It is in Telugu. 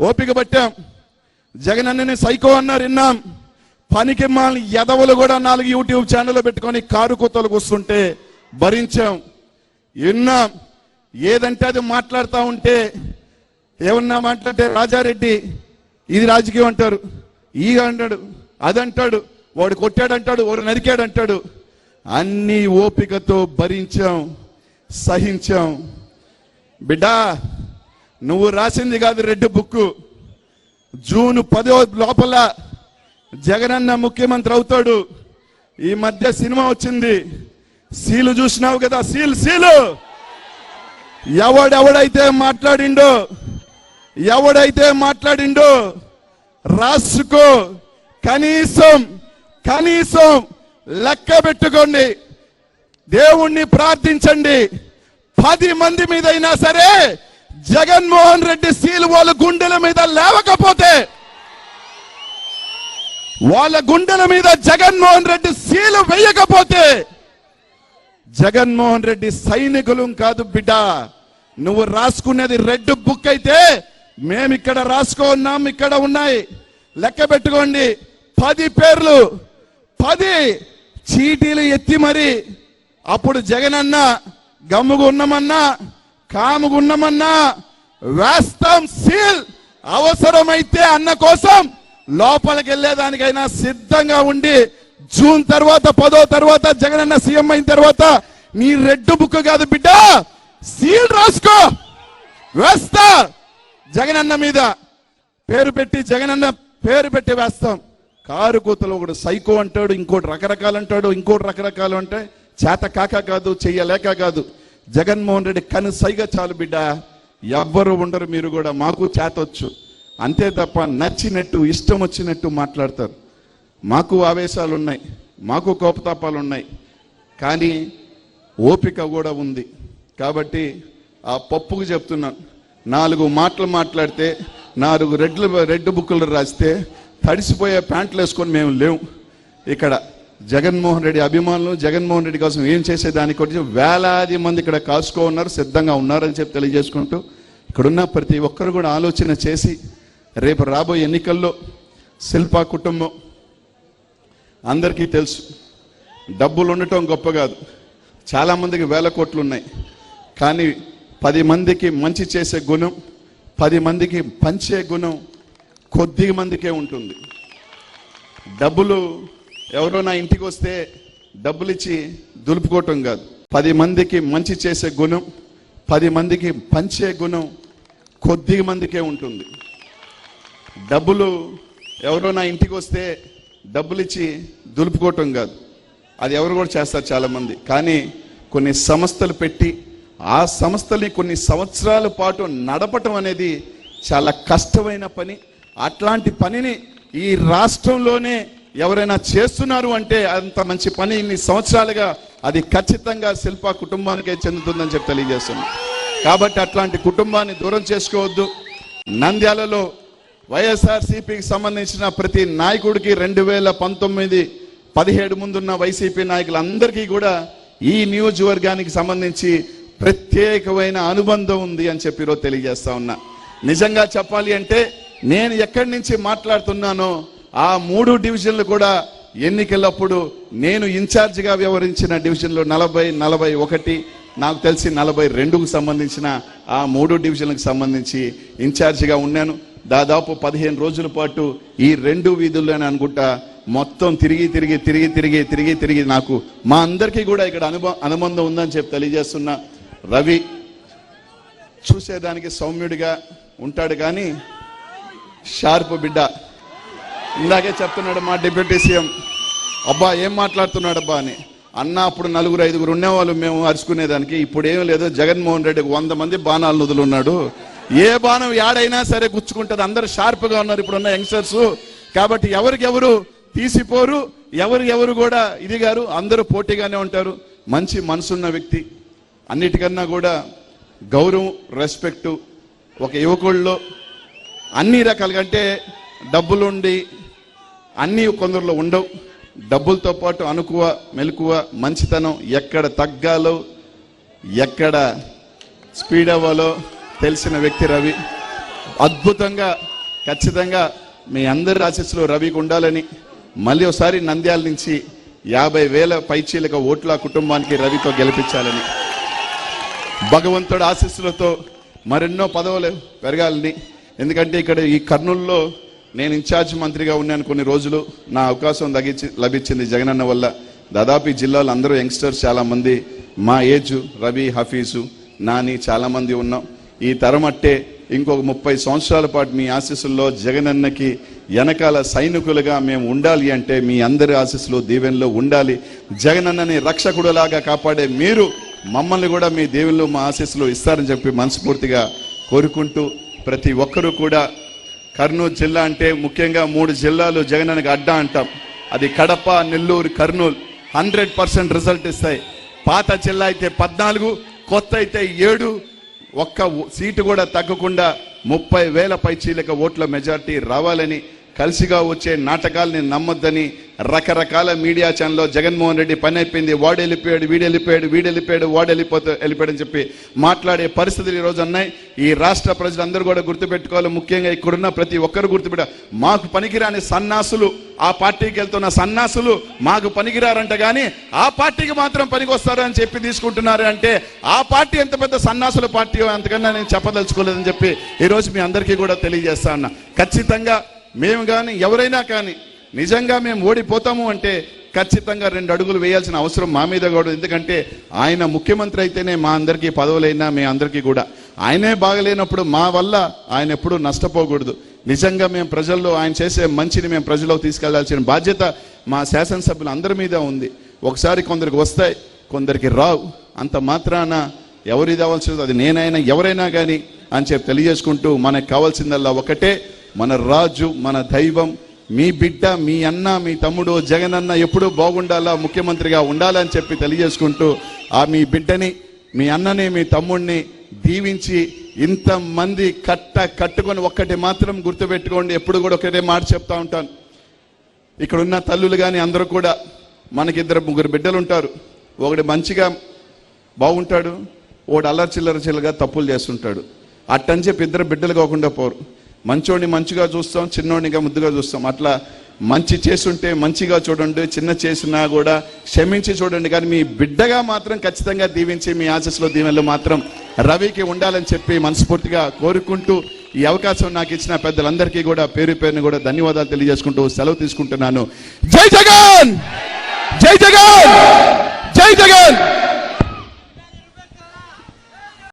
ఓపిక పట్టాం. జగన్ అన్నని సైకో అన్నారు విన్నాం. పనికి మాలిన ఎదవలు కూడా నాలుగు యూట్యూబ్ ఛానల్ పెట్టుకొని కారు కూతలకు వస్తుంటే భరించాం. విన్నాం. ఏదంటే అది మాట్లాడుతూ ఉంటే ఏమన్నా మాట్లాడితే రాజారెడ్డి ఇది రాజకీయం అంటారు. ఈగ అంటాడు అదంటాడు. వాడు కొట్టాడంటాడు వాడు నరికాడంటాడు. అన్ని ఓపికతో భరించాం సహించాం. బిడ్డా నువ్వు రాసింది కాదు రెడ్ బుక్. జూన్ పదో లోపల జగనన్న ముఖ్యమంత్రి అవుతాడు. ఈ మధ్య సినిమా వచ్చింది. సీలు చూసినావు కదా సీల్ సీలు. ఎవడెవడైతే మాట్లాడిండో ఎవడైతే మాట్లాడిండో రాసుకో. కనీసం కనీసం లెక్క పెట్టుకోండి. దేవుణ్ణి ప్రార్థించండి. పది మంది మీదైనా సరే జగన్మోహన్ రెడ్డి సీలు వాళ్ళ గుండెల మీద లేవకపోతే వాళ్ళ గుండెల మీద జగన్మోహన్ రెడ్డి సీలు వేయకపోతే జగన్మోహన్ రెడ్డి సైనికులు కాదు బిడ్డ. నువ్వు రాసుకునేది రెడ్ బుక్ అయితే మేము ఇక్కడ రాసుకో ఉన్నాం ఇక్కడ ఉన్నాయి. లెక్క పెట్టుకోండి. పది పేర్లు పది చీటీలు ఎత్తి మరి అప్పుడు జగన్ అన్న గమ్ముగా ఉన్నామన్నా కాముగున్నమన్నా వేస్తాం సీల్. అవసరమైతే అన్న కోసం లోపలికి వెళ్ళేదానికైనా సిద్ధంగా ఉండి జూన్ తర్వాత పదో తర్వాత జగనన్న సీఎం అయిన తర్వాత నీ రెడ్ బుక్ కాదు బిడ్డ. సీల్ రాసుకో. వేస్తా. అన్న మీద పేరు పెట్టి జగనన్న పేరు పెట్టి వేస్తాం. కారు కూతలు ఒకడు సైకో అంటాడు ఇంకోటి రకరకాలు అంటాడు ఇంకోటి రకరకాలు అంటే చేత కాక కాదు చెయ్యలేక కాదు. జగన్మోహన్ రెడ్డి కను సైగా చాలు బిడ్డ. ఎవ్వరు ఉండరు మీరు కూడా. మాకు చేతొచ్చు. అంతే తప్ప నచ్చినట్టు ఇష్టం వచ్చినట్టు మాట్లాడతారు. మాకు ఆవేశాలు ఉన్నాయి మాకు కోపతాపాలు ఉన్నాయి కానీ ఓపిక కూడా ఉంది. కాబట్టి ఆ పప్పుకు చెప్తున్నాను. నాలుగు మాటలు మాట్లాడితే నాలుగు రెడ్లు రెడ్ బుక్కులు రాస్తే తడిసిపోయే ప్యాంట్లు వేసుకొని మేము లేవు. ఇక్కడ జగన్మోహన్ రెడ్డి అభిమానులు జగన్మోహన్ రెడ్డి కోసం ఏం చేసే దానికి వేలాది మంది ఇక్కడ కాసుకో ఉన్నారు సిద్ధంగా ఉన్నారని చెప్పి తెలియజేసుకుంటూ ఇక్కడున్న ప్రతి ఒక్కరు కూడా ఆలోచన చేసి రేపు రాబోయే ఎన్నికల్లో శిల్పా కుటుంబం అందరికీ తెలుసు డబ్బులు ఉండటం గొప్ప కాదు. చాలా మందికి వేల కోట్లు ఉన్నాయి. కానీ పది మందికి మంచి చేసే గుణం పది మందికి పంచే గుణం కొద్ది మందికే ఉంటుంది. డబ్బులు ఎవరో నా ఇంటికి వస్తే డబ్బులు ఇచ్చి దులుపుకోవటం కాదు. పది మందికి మంచి చేసే గుణం పది మందికి పంచే గుణం కొద్ది మందికే ఉంటుంది. డబ్బులు ఎవరో నా ఇంటికి వస్తే డబ్బులు ఇచ్చి దులుపుకోవటం కాదు. అది ఎవరు కూడా చేస్తారు చాలామంది. కానీ కొన్ని సంస్థలు పెట్టి ఆ సంస్థని కొన్ని సంవత్సరాల పాటు నడపటం అనేది చాలా కష్టమైన పని. అట్లాంటి పనిని ఈ రాష్ట్రంలోనే ఎవరైనా చేస్తున్నారు అంటే అంత మంచి పని ఇన్ని సంవత్సరాలుగా అది ఖచ్చితంగా శిల్ప కుటుంబానికే చెందుతుందని చెప్పి తెలియజేస్తుంది కాబట్టి అట్లాంటి కుటుంబాన్ని దూరం చేసుకోవద్దు. నంద్యాలలో వైఎస్ఆర్ సిపికి సంబంధించిన ప్రతి నాయకుడికి రెండు వేల పంతొమ్మిది పదిహేడు ముందున్న వైసీపీ నాయకులందరికీ కూడా ఈ నియోజకవర్గానికి సంబంధించి ప్రత్యేకమైన అనుబంధం ఉంది అని చెప్పి ఈరోజు తెలియజేస్తా ఉన్నా. నిజంగా చెప్పాలి అంటే నేను ఎక్కడి నుంచి మాట్లాడుతున్నానో ఆ మూడు డివిజన్లు కూడా ఎన్నికలప్పుడు నేను ఇన్ఛార్జిగా వ్యవహరించిన డివిజన్లు నలభై నలభై ఒకటి నాకు తెలిసి నలభై రెండుకు సంబంధించిన ఆ మూడు డివిజన్లకు సంబంధించి ఇన్ఛార్జిగా ఉన్నాను. దాదాపు పదిహేను రోజుల పాటు ఈ రెండు వీధుల్లోనే అనుకుంటా మొత్తం తిరిగి తిరిగి తిరిగి తిరిగి తిరిగి తిరిగి నాకు మా అందరికీ కూడా ఇక్కడ అనుభ అనుబంధం ఉందని చెప్పి తెలియజేస్తున్నా రవి చూసేదానికి సౌమ్యుడిగా ఉంటాడు కానీ షార్ప్ బిడ్డ. ఇందాకే చెప్తున్నాడు మా డిప్యూటీ సీఎం అబ్బా ఏం మాట్లాడుతున్నాడు అబ్బా అని. అన్న అప్పుడు నలుగురు ఐదుగురు ఉండేవాళ్ళు మేము అరుచుకునేదానికి. ఇప్పుడు ఏం లేదు జగన్మోహన్ రెడ్డికి వంద మంది బాణాలు వదులున్నాడు ఏ బాణం యాడైనా సరే గుచ్చుకుంటది. అందరు షార్ప్గా ఉన్నారు ఇప్పుడు ఉన్న యంగ్స్టర్స్. కాబట్టి ఎవరికెవరు తీసిపోరు ఎవరు ఎవరు కూడా ఇది గారు అందరూ పోటీగానే ఉంటారు. మంచి మనసున్న వ్యక్తి. అన్నిటికన్నా కూడా గౌరవం రెస్పెక్టు ఒక యువకుల్లో అన్ని రకాలుగా. అంటే డబ్బులుండి అన్నీ కొందరిలో ఉండవు. డబ్బులతో పాటు అనుకువ మెలకువ మంచితనం ఎక్కడ తగ్గాలో ఎక్కడ స్పీడ్ అవ్వాలో తెలిసిన వ్యక్తి రవి. అద్భుతంగా ఖచ్చితంగా మీ అందరి ఆశీస్సులు రవికి ఉండాలని మళ్ళీ ఒకసారి నంద్యాల నుంచి యాభై వేల పైచీలక ఓట్ల కుటుంబానికి రవితో గెలిపించాలని. భగవంతుడు ఆశీస్సులతో మరెన్నో పదవులు పెరగాలని. ఎందుకంటే ఇక్కడ ఈ కర్నూలులో నేను ఇన్ఛార్జ్ మంత్రిగా ఉన్నాను కొన్ని రోజులు. నా అవకాశం తగ్గించి లభించింది జగనన్న వల్ల. దాదాపు ఈ జిల్లాలో అందరూ యంగ్స్టర్స్ చాలామంది. మా ఏజ్ రవి హఫీజు నాని చాలామంది ఉన్నాం. ఈ తరం అట్టే ఇంకొక ముప్పై సంవత్సరాల పాటు మీ ఆశీస్సుల్లో జగనన్నకి వెనకాల సైనికులుగా మేము ఉండాలి అంటే మీ అందరి ఆశీస్సులు దీవెనలో ఉండాలి. జగనన్నని రక్షకుడులాగా కాపాడే మీరు మమ్మల్ని కూడా మీ దేవుళ్ళు మా ఆశీస్సులు ఇస్తారని చెప్పి మనస్ఫూర్తిగా కోరుకుంటూ ప్రతి ఒక్కరూ కూడా కర్నూలు జిల్లా అంటే ముఖ్యంగా మూడు జిల్లాలు జగనానికి అడ్డా అంటాం. అది Kadapa Nellore Kurnool. Hundred percent result ఇస్తాయి. పాత జిల్లా అయితే పద్నాలుగు కొత్త అయితే ఏడు. ఒక్క సీటు కూడా తగ్గకుండా ముప్పై వేల పైచీలక ఓట్ల మెజార్టీ రావాలని కలిసిగా వచ్చే నాటకాల్ని నమ్మొద్దని రకరకాల మీడియా ఛానల్లో జగన్మోహన్ రెడ్డి పని అయిపోయింది వాడు వెళ్ళిపోయాడు వీడు వెళ్ళిపోయాడు వీడు వెళ్ళిపోయాడు వాడు వెళ్ళిపోతే వెళ్ళిపోయాడని చెప్పి మాట్లాడే పరిస్థితులు ఈరోజు ఉన్నాయి. ఈ రాష్ట్ర ప్రజలందరూ కూడా గుర్తుపెట్టుకోవాలి. ముఖ్యంగా ఇక్కడున్న ప్రతి ఒక్కరు గుర్తుపెట్ట మాకు పనికిరాని సన్నాసులు ఆ పార్టీకి వెళ్తున్న సన్నాసులు మాకు పనికిరారంట కానీ ఆ పార్టీకి మాత్రం పనికొస్తారు అని చెప్పి తీసుకుంటున్నారు అంటే ఆ పార్టీ ఎంత పెద్ద సన్నాసుల పార్టీ అంతకన్నా నేను చెప్పదలుచుకోలేదని చెప్పి ఈరోజు మీ అందరికీ కూడా తెలియజేస్తా ఉన్నా. ఖచ్చితంగా మేము కానీ ఎవరైనా కానీ నిజంగా మేము ఓడిపోతాము అంటే ఖచ్చితంగా రెండు అడుగులు వేయాల్సిన అవసరం మా మీద కూడా ఎందుకంటే ఆయన ముఖ్యమంత్రి అయితేనే మా అందరికీ పదవులైనా మీ అందరికీ కూడా. ఆయనే బాగలేనప్పుడు మా వల్ల ఆయన ఎప్పుడూ నష్టపోకూడదు. నిజంగా మేము ప్రజల్లో ఆయన చేసే మంచిని మేము ప్రజల్లో తీసుకెళ్ళాల్సిన బాధ్యత మా శాసనసభ్యులు అందరి మీద ఉంది. ఒకసారి కొందరికి వస్తాయి కొందరికి రావు. అంత మాత్రాన ఎవరిది అవ్వాల్సింది అది నేనైనా ఎవరైనా కానీ అని చెప్పి తెలియజేసుకుంటూ మనకు కావాల్సిందల్లా ఒకటే. మన రాజు మన దైవం మీ బిడ్డ మీ అన్న మీ తమ్ముడు జగనన్న ఎప్పుడూ బాగుండాలా ముఖ్యమంత్రిగా ఉండాలని చెప్పి తెలియజేసుకుంటూ ఆ మీ బిడ్డని మీ అన్నని మీ తమ్ముడిని దీవించి ఇంతమంది కట్ట కట్టుకొని ఒక్కటి మాత్రం గుర్తుపెట్టుకోండి ఎప్పుడు కూడా ఒకటే మాట చెప్తా ఉంటాను. ఇక్కడున్న తల్లులు కానీ అందరూ కూడా మనకిద్దరు ముగ్గురు బిడ్డలు ఉంటారు. ఒకటి మంచిగా బాగుంటాడు ఒకడు అల్లరి చిల్లర చిల్లరగా తప్పులు చేస్తుంటాడు. అట్టని చెప్పి ఇద్దరు బిడ్డలు కాకుండా పోరు. మంచోడిని మంచిగా చూస్తాం చిన్నోడినిగా ముద్దుగా చూస్తాం. అట్లా మంచి చేసుంటే మంచిగా చూడండి చిన్న చేసినా కూడా క్షమించి చూడండి. కానీ మీ బిడ్డగా మాత్రం ఖచ్చితంగా దీవించి మీ ఆశస్సులో దీవెనలు మాత్రం రవికి ఉండాలని చెప్పి మనస్ఫూర్తిగా కోరుకుంటూ ఈ అవకాశం నాకు ఇచ్చిన పెద్దలందరికీ కూడా పేరు పేరుని కూడా ధన్యవాదాలు తెలియజేసుకుంటూ సెలవు తీసుకుంటున్నాను. జై జగన్! జై జగన్! జై జగన్!